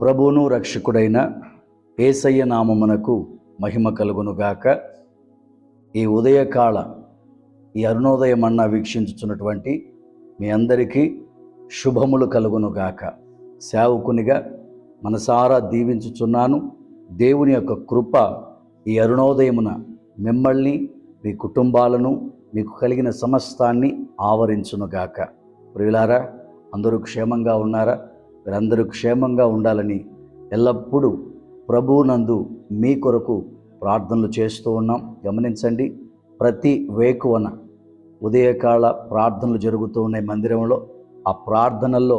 ప్రభువును రక్షకుడైన ఏసయ్య నామమునకు మహిమ కలుగునుగాక. ఈ ఉదయకాల ఈ అరుణోదయమన్న వీక్షించుచున్నటువంటి మీ అందరికీ శుభములు కలుగునుగాక. సేవకునిగా మనసారా దీవించుచున్నాను. దేవుని యొక్క కృప ఈ అరుణోదయమున మిమ్మల్ని మీ కుటుంబాలను మీకు కలిగిన సమస్తాన్ని ఆవరించునుగాక. ప్రియులారా అందరూ క్షేమంగా ఉన్నారా? మీరందరూ క్షేమంగా ఉండాలని ఎల్లప్పుడూ ప్రభువునందు మీ కొరకు ప్రార్థనలు చేస్తూ ఉన్నాం. గమనించండి ప్రతి వేకువన ఉదయకాల ప్రార్థనలు జరుగుతూ ఉన్నాయి మందిరంలో. ఆ ప్రార్థనల్లో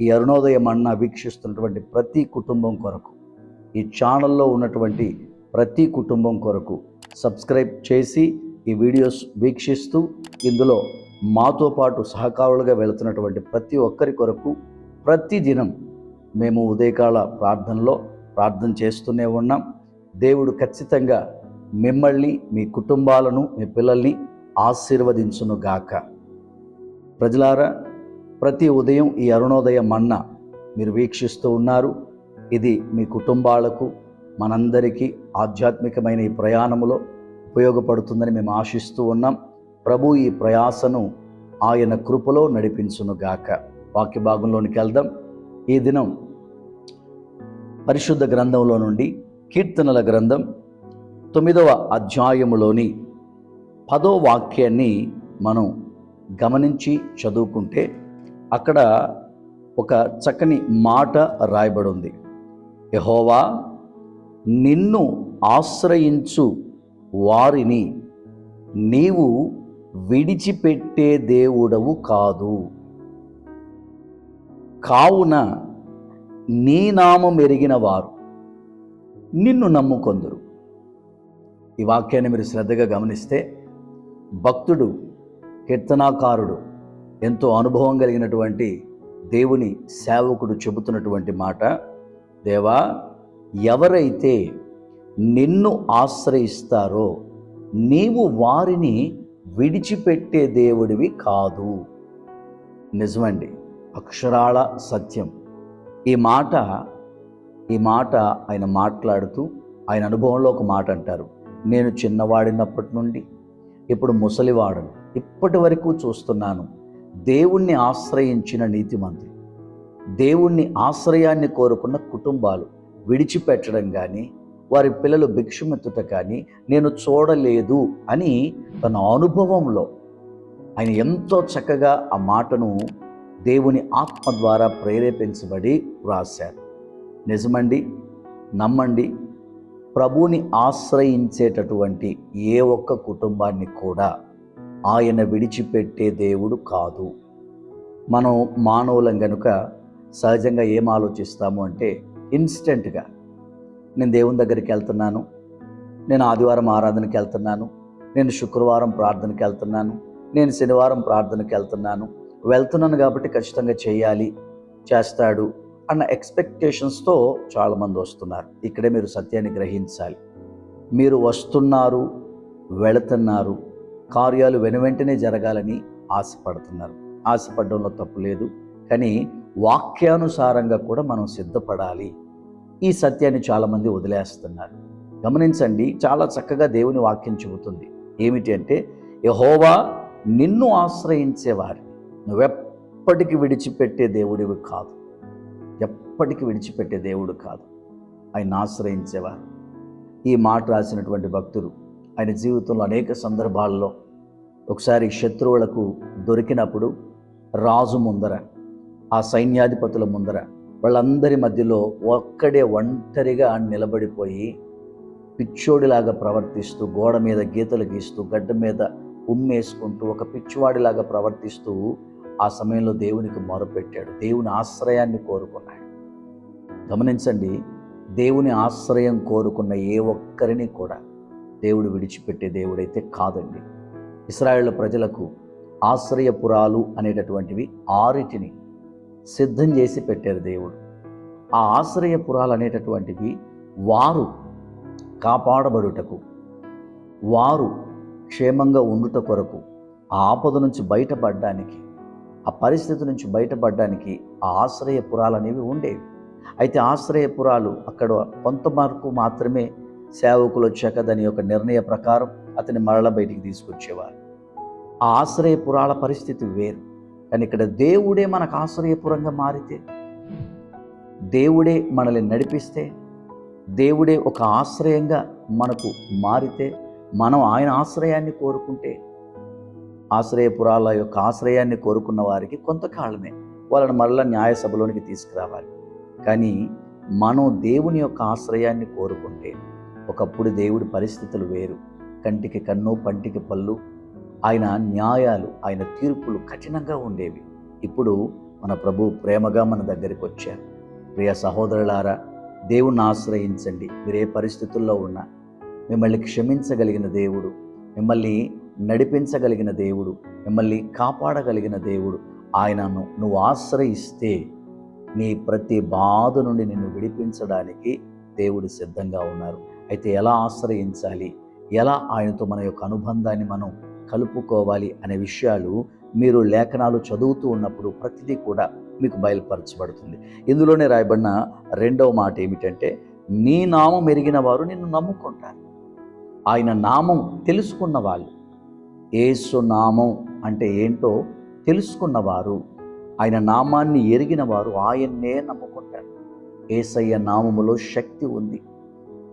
ఈ అరుణోదయం అన్న వీక్షిస్తున్నటువంటి ప్రతి కుటుంబం కొరకు ఈ ఛానల్లో ఉన్నటువంటి ప్రతి కుటుంబం కొరకు సబ్స్క్రైబ్ చేసి ఈ వీడియోస్ వీక్షిస్తూ ఇందులో మాతో పాటు సహకారులుగా వెళుతున్నటువంటి ప్రతి ఒక్కరి కొరకు ప్రతి దినం మేము ఉదయకాల ప్రార్థనలో ప్రార్థన చేస్తూనే ఉన్నాం. దేవుడు ఖచ్చితంగా మిమ్మల్ని మీ కుటుంబాలను మీ పిల్లల్ని ఆశీర్వదించును గాక. ప్రజలారా ప్రతి ఉదయం ఈ అరుణోదయ మన్న మీరు వీక్షిస్తూ ఉన్నారు. ఇది మీ కుటుంబాలకు మనందరికీ ఆధ్యాత్మికమైన ఈ ప్రయాణములో ఉపయోగపడుతుందని మేము ఆశిస్తూ ఉన్నాం. ప్రభు ఈ ప్రయాసను ఆయన కృపలో నడిపించునుగాక వాక్య భాగంలోనికి వెళ్దాం. ఈ దినం పరిశుద్ధ గ్రంథంలో నుండి కీర్తనల గ్రంథం తొమ్మిదవ అధ్యాయములోని పదో వాక్యాన్ని మనం గమనించి చదువుకుంటే అక్కడ ఒక చక్కని మాట రాయబడి ఉంది యహోవా నిన్ను ఆశ్రయించు వారిని నీవు విడిచిపెట్టే దేవుడవు కాదు. కావున నీ నామం ఎరిగిన వారు నిన్ను నమ్ముకొందురు. ఈ వాక్యాన్ని మీరు శ్రద్ధగా గమనిస్తే భక్తుడు కీర్తనాకారుడు ఎంతో అనుభవం కలిగినటువంటి దేవుని సేవకుడు చెబుతున్నటువంటి మాట దేవా ఎవరైతే నిన్ను ఆశ్రయిస్తారో నీవు వారిని విడిచిపెట్టే దేవుడివి కాదు. నిజమండి. అక్షరాల సత్యం. ఈ మాట ఈ మాట ఆయన మాట్లాడుతూ ఆయన అనుభవంలో ఒక మాట అంటారు. నేను చిన్నవాడినప్పటి నుండి ఇప్పుడు ముసలివాడను ఇప్పటి వరకు చూస్తున్నాను. దేవుణ్ణి ఆశ్రయించిన నీతిమంతులు దేవుణ్ణి ఆశ్రయాన్ని కోరుకున్న కుటుంబాలు విడిచిపెట్టడం కానీ వారి పిల్లలు భిక్షమెత్తుట కానీ నేను చూడలేదు అని తన అనుభవంలో ఆయన ఎంతో చక్కగా ఆ మాటను దేవుని ఆత్మ ద్వారా ప్రేరేపించబడి వ్రాశారు. నిజమండి? నమ్మండి? ప్రభుని ఆశ్రయించేటటువంటి ఏ ఒక్క కుటుంబాన్ని కూడా ఆయన విడిచిపెట్టే దేవుడు కాదు. మనం మానవులం గనుక సహజంగా ఏం ఆలోచిస్తాము అంటే ఇన్స్టెంట్గా నేను దేవుని దగ్గరికి వెళ్తున్నాను నేను ఆదివారం ఆరాధనకి వెళ్తున్నాను నేను శుక్రవారం ప్రార్థనకి వెళ్తున్నాను నేను శనివారం ప్రార్థనకి వెళ్తున్నాను వెళ్తున్నాను కాబట్టి ఖచ్చితంగా చేయాలి చేస్తాడు అన్న ఎక్స్పెక్టేషన్స్తో చాలామంది వస్తున్నారు. ఇక్కడే మీరు సత్యాన్ని గ్రహించాలి. మీరు వస్తున్నారు వెళుతున్నారు కార్యాలు వెనువెంటనే జరగాలని ఆశపడుతున్నారు. ఆశపడడంలో తప్పు లేదు కానీ వాక్యానుసారంగా కూడా మనం సిద్ధపడాలి. ఈ సత్యాన్ని చాలామంది వదిలేస్తున్నారు. గమనించండి చాలా చక్కగా దేవుని వాక్యం చెబుతుంది. ఏమిటి అంటే యహోవా నిన్ను ఆశ్రయించేవారిని. నువ్వెప్పటికీ విడిచిపెట్టే దేవుడివి కాదు. ఎప్పటికీ విడిచిపెట్టే దేవుడు కాదు. ఆయన ఆశ్రయించేవారు. ఈ మాట రాసినటువంటి భక్తులు ఆయన జీవితంలో అనేక సందర్భాల్లో ఒకసారి శత్రువులకు దొరికినప్పుడు రాజు ముందర ఆ సైన్యాధిపతుల ముందర వాళ్ళందరి మధ్యలో ఒక్కడే ఒంటరిగా నిలబడిపోయి పిచ్చోడిలాగా ప్రవర్తిస్తూ గోడ మీద గీతలు గీస్తూ గడ్డ మీద ఉమ్మేసుకుంటూ ఒక పిచ్చివాడిలాగా ప్రవర్తిస్తూ ఆ సమయంలో దేవునికి మొరపెట్టాడు. దేవుని ఆశ్రయాన్ని కోరుకున్నాడు. గమనించండి దేవుని ఆశ్రయం కోరుకున్న ఏ ఒక్కరిని కూడా దేవుడు విడిచిపెట్టే దేవుడైతే కాదండి. ఇస్రాయేల్ ప్రజలకు ఆశ్రయపురాలు అనేటటువంటివి ఆరిటిని సిద్ధం చేసి పెట్టారు దేవుడు. ఆ ఆశ్రయపురాలు అనేటటువంటివి వారు కాపాడబడుటకు వారు క్షేమంగా ఉండుట కొరకు ఆ ఆపద నుంచి బయటపడడానికి ఆ పరిస్థితి నుంచి బయటపడడానికి ఆ ఆశ్రయపురాలు అనేవి ఉండేవి. అయితే ఆశ్రయపురాలు అక్కడ కొంత మార్కు మాత్రమే సేవకులు వచ్చాక దాని యొక్క నిర్ణయ ప్రకారం అతని మరల బయటికి తీసుకొచ్చేవారు. ఆ ఆశ్రయపురాల పరిస్థితి వేరు. కానీ ఇక్కడ దేవుడే మనకు ఆశ్రయపురంగా మారితే దేవుడే మనల్ని నడిపిస్తే దేవుడే ఒక ఆశ్రయంగా మనకు మారితే మనం ఆయన ఆశ్రయాన్ని కోరుకుంటే ఆశ్రయపురాల యొక్క ఆశ్రయాన్ని కోరుకున్న వారికి కొంతకాలమే. వాళ్ళని మరలా న్యాయ సభలోనికి తీసుకురావాలి. కానీ మనం దేవుని యొక్క ఆశ్రయాన్ని కోరుకుంటే ఒకప్పుడు దేవుడి పరిస్థితులు వేరు. కంటికి కన్ను పంటికి పళ్ళు ఆయన న్యాయాలు ఆయన తీర్పులు కఠినంగా ఉండేవి. ఇప్పుడు మన ప్రభు ప్రేమగా మన దగ్గరికి వచ్చారు. ప్రియ సహోదరులారా దేవుణ్ణి ఆశ్రయించండి. మీరు ఏ పరిస్థితుల్లో ఉన్నా. మిమ్మల్ని క్షమించగలిగిన దేవుడు. మిమ్మల్ని నడిపించగలిగిన దేవుడు మిమ్మల్ని కాపాడగలిగిన దేవుడు. ఆయనను నువ్వు ఆశ్రయిస్తే నీ ప్రతి బాధ నుండి నిన్ను విడిపించడానికి దేవుడు సిద్ధంగా ఉన్నారు. అయితే ఎలా ఆశ్రయించాలి? ఎలా ఆయనతో మన యొక్క అనుబంధాన్ని మనం కలుపుకోవాలి అనే విషయాలు మీరు లేఖనాలు చదువుతూ ఉన్నప్పుడు ప్రతిదీ కూడా మీకు బయలుపరచబడుతుంది. ఇందులోనే రాయబడిన రెండవ మాట ఏమిటంటే నీ నామం ఎరిగిన వారు నిన్ను నమ్ముకుంటారు. ఆయన నామం తెలుసుకున్న వాళ్ళు. ఏసు నామం అంటే ఏంటో తెలుసుకున్నవారు ఆయన నామాన్ని ఎరిగిన వారు ఆయన్నే నమ్ముకుంటారు. ఏసయ్య నామములో శక్తి ఉంది.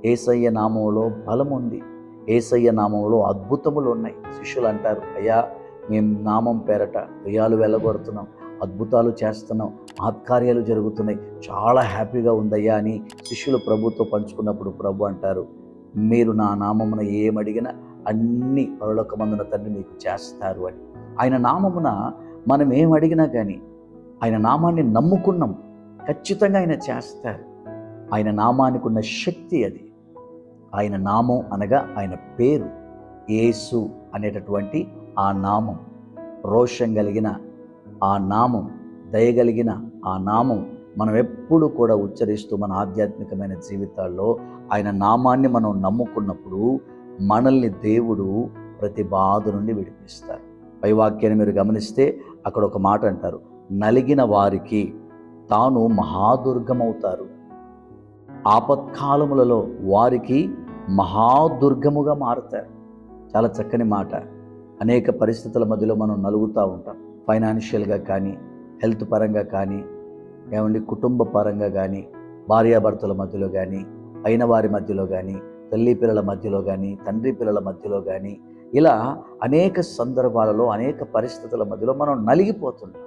ఏసయ్య నామంలో బలం ఉంది. ఏసయ్య నామంలో అద్భుతములు ఉన్నాయి. శిష్యులు అంటారు అయ్యా మేము నామం పేరట దయ్యాలు వెళ్ళగొడుతున్నాం అద్భుతాలు చేస్తున్నాం ఆత్కార్యాలు జరుగుతున్నాయి చాలా హ్యాపీగా ఉందయ్యా అని శిష్యులు ప్రభుతో పంచుకున్నప్పుడు ప్రభు అంటారు మీరు నా నామమున ఏమడిగినా అన్ని పరలోకమందున తండ్రి మీకు చేస్తారు అని. ఆయన నామమున మనం ఏం అడిగినా కానీ ఆయన నామాన్ని నమ్ముకున్నాం. ఖచ్చితంగా ఆయన చేస్తారు. ఆయన నామానికి ఉన్న శక్తి అది. ఆయన నామం అనగా ఆయన పేరు. యేసు అనేటటువంటి ఆ నామం. రోషం కలిగిన ఆ నామం. దయగలిగిన ఆ నామం మనం ఎప్పుడు కూడా ఉచ్చరిస్తూ మన ఆధ్యాత్మికమైన జీవితాల్లో ఆయన నామాన్ని మనం నమ్ముకున్నప్పుడు మనల్ని దేవుడు ప్రతి బాధ నుండి విడిపిస్తారు. పై వాక్యాన్ని మీరు గమనిస్తే అక్కడ ఒక మాట అంటారు నలిగిన వారికి తాను మహాదుర్గమవుతారు. ఆపత్కాలములలో వారికి మహాదుర్గముగా మారుతారు. చాలా చక్కని మాట. అనేక పరిస్థితుల మధ్యలో మనం నలుగుతూ ఉంటాం. ఫైనాన్షియల్గా కానీ హెల్త్ పరంగా కానీ ఏమండి కుటుంబ పరంగా కానీ భార్యాభర్తల మధ్యలో కానీ అయిన వారి మధ్యలో కానీ తల్లి పిల్లల మధ్యలో కానీ తండ్రి పిల్లల మధ్యలో కానీ ఇలా అనేక సందర్భాలలో అనేక పరిస్థితుల మధ్యలో మనం నలిగిపోతుంటాం.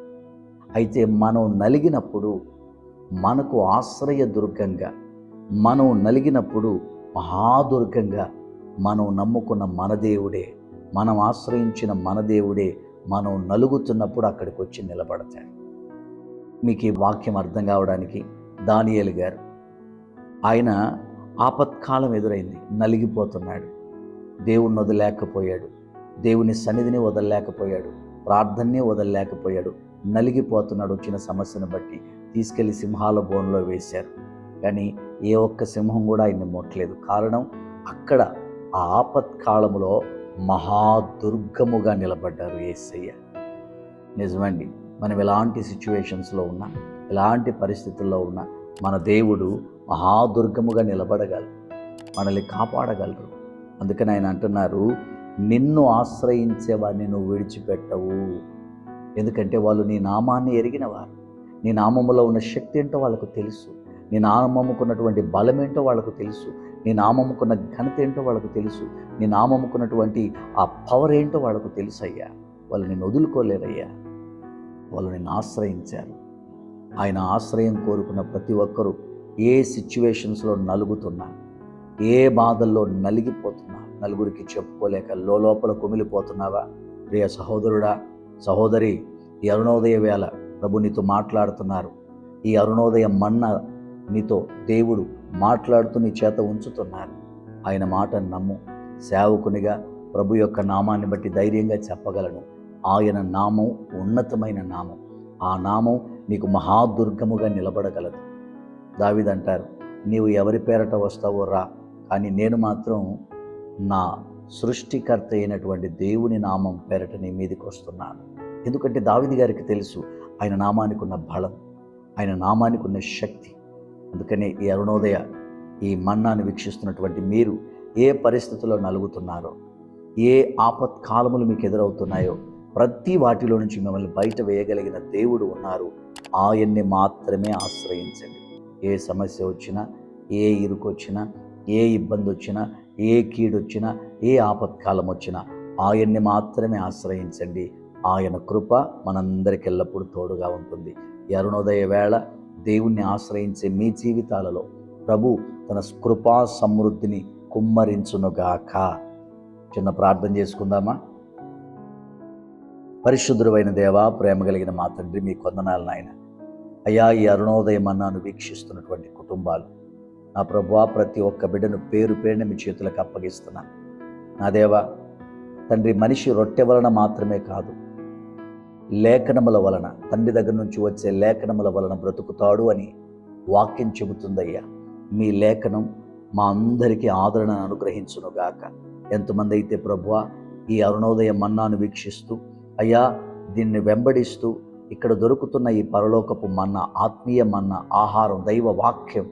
అయితే మనం నలిగినప్పుడు మనకు ఆశ్రయ దుర్గంగా మనం నలిగినప్పుడు మహాదుర్గంగా మనం నమ్ముకున్న మన దేవుడే మనం ఆశ్రయించిన మన దేవుడే మనం నలుగుతున్నప్పుడు అక్కడికి వచ్చి నిలబడతాడు. మీకు ఈ వాక్యం అర్థం కావడానికి దానియేలు గారు ఆయన ఆపత్కాలం ఎదురైంది. నలిగిపోతున్నాడు. దేవుణ్ణి వదలలేకపోయాడు. దేవుని సన్నిధిని వదలలేకపోయాడు. ప్రార్థనే వదలలేకపోయాడు. నలిగిపోతున్నాడు వచ్చిన సమస్యను బట్టి. తీసుకెళ్ళి సింహాల బోన్లో వేశారు. కానీ ఏ ఒక్క సింహం కూడా ఆయన్ని ముట్టలేదు. కారణం అక్కడ ఆ ఆపత్కాలంలో మహాదుర్గముగా నిలబడ్డారు ఏసయ్య. నిజమండి. మనం ఎలాంటి సిచ్యువేషన్స్లో ఉన్నా ఎలాంటి పరిస్థితుల్లో ఉన్నా మన దేవుడు మహాదుర్గముగా నిలబడగలరు. మనల్ని కాపాడగలరు. అందుకని ఆయన అంటున్నారు నిన్ను ఆశ్రయించే వారిని నువ్వు విడిచిపెట్టవు. ఎందుకంటే వాళ్ళు నీ నామాన్ని ఎరిగిన వారు నీ నామములో ఉన్న శక్తి ఏంటో వాళ్ళకు తెలుసు. నీ నామముకున్నటువంటి బలం ఏంటో వాళ్ళకు తెలుసు. నీ నామముకున్న ఘనత ఏంటో వాళ్ళకు తెలుసు. నీ నామముకున్నటువంటి ఆ పవర్ ఏంటో వాళ్ళకు తెలుసు అయ్యా వాళ్ళు నేను వదులుకోలేరయ్యా. వాళ్ళు నిన్ను ఆశ్రయించారు. ఆయన ఆశ్రయం కోరుకున్న ప్రతి ఒక్కరూ ఏ సిచ్యువేషన్స్లో నలుగుతున్నా ఏ బాధల్లో నలిగిపోతున్నా నలుగురికి చెప్పుకోలేక లోపల కుమిలిపోతున్నావా? ప్రియ సహోదరుడా సహోదరి ఈ అరుణోదయ వేళ ప్రభు నీతో మాట్లాడుతున్నారు. ఈ అరుణోదయ మన్న నీతో దేవుడు మాట్లాడుతూ నీ చేత ఉంచుతున్నారు. ఆయన మాట నమ్ము. సేవకునిగా ప్రభు యొక్క నామాన్ని బట్టి ధైర్యంగా చెప్పగలను. ఆయన నామం ఉన్నతమైన నామం. ఆ నామం నీకు మహాదుర్గముగా నిలబడగలదు. దావిదంటారు నీవు ఎవరి పేరట వస్తావో రా కానీ నేను మాత్రం నా సృష్టికర్త అయినటువంటి దేవుని నామం పేరట నీ మీదకి వస్తున్నాను. ఎందుకంటే దావిది గారికి తెలుసు ఆయన నామానికి ఉన్న బలం ఆయన నామానికి ఉన్న శక్తి. అందుకనే ఈ అరుణోదయ ఈ మన్నాను వీక్షిస్తున్నటువంటి మీరు ఏ పరిస్థితుల్లో నలుగుతున్నారో ఏ ఆపత్కాలములు మీకు ఎదురవుతున్నాయో ప్రతి వాటిలో నుంచి మిమ్మల్ని బయట వేయగలిగిన దేవుడు ఉన్నారు. ఆయన్ని మాత్రమే ఆశ్రయించండి. ఏ సమస్య వచ్చినా ఏ ఇరుకొచ్చినా ఏ ఇబ్బంది వచ్చినా ఏ కీడొచ్చినా ఏ ఆపత్కాలం వచ్చినా ఆయన్ని మాత్రమే ఆశ్రయించండి. ఆయన కృప మనందరికి ఎల్లప్పుడూ తోడుగా ఉంటుంది. అరుణోదయ వేళ దేవుణ్ణి ఆశ్రయించే మీ జీవితాలలో ప్రభు తన కృపా సమృద్ధిని కుమ్మరించునుగాక. చిన్న ప్రార్థన చేసుకుందామా? పరిశుద్ధుడైన దేవా ప్రేమ కలిగిన మా తండ్రి మీ కొందనాలు నాయన. అయ్యా ఈ అరుణోదయం అన్నాను వీక్షిస్తున్నటువంటి కుటుంబాలు. నా ప్రభువా ప్రతి ఒక్క బిడ్డను పేరు పేరున మీ చేతులకు అప్పగిస్తున్నాను నా దేవా తండ్రి మనిషి రొట్టె వలన మాత్రమే కాదు లేఖనముల వలన తండ్రి దగ్గర నుంచి వచ్చే లేఖనముల వలన బ్రతుకుతాడు అని వాక్యం చెబుతుందయ్యా. మీ లేఖనం మా అందరికీ ఆదరణ అనుగ్రహించునుగాక ఎంతమంది అయితే ప్రభువ ఈ అరుణోదయ మన్నాను వీక్షిస్తూ అయ్యా దీన్ని వెంబడిస్తూ ఇక్కడ దొరుకుతున్న ఈ పరలోకపు మన్న ఆత్మీయ మన్న ఆహారం దైవ వాక్యం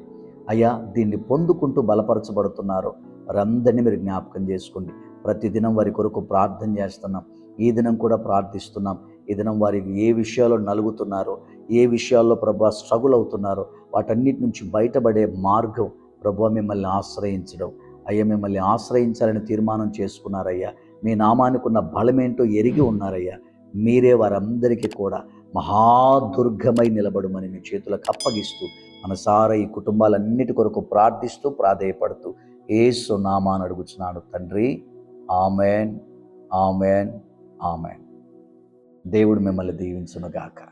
అయ్యా దీన్ని పొందుకుంటూ బలపరచబడుతున్నారు. వారందరినీ మీరు జ్ఞాపకం చేసుకోండి. ప్రతిదినం వారి కొరకు ప్రార్థన చేస్తున్నాం. ఈ దినం కూడా ప్రార్థిస్తున్నాం. ఈ దినం వారికి ఏ విషయాల్లో నలుగుతున్నారో ఏ విషయాల్లో ప్రభు స్ట్రగుల్ అవుతున్నారో వాటన్నిటి నుంచి బయటపడే మార్గం ప్రభు మిమ్మల్ని ఆశ్రయించడం. అయ్యా మిమ్మల్ని ఆశ్రయించాలని తీర్మానం చేసుకున్నారయ్యా. మీ నామానికి ఉన్న బలమేంటో ఎరిగి ఉన్నారయ్యా. మీరే వారందరికీ కూడా మహాదుర్గమై నిలబడమని మీ చేతులకు అప్పగిస్తూ మనసార ఈ కుటుంబాలన్నిటి కొరకు ప్రార్థిస్తూ ప్రాధేయపడుతూ ఏసు నామాన్ని అడుగుచున్నాను తండ్రి. Amen amen amen. దేవుడు మిమ్మల్ని దీవించునుగాక.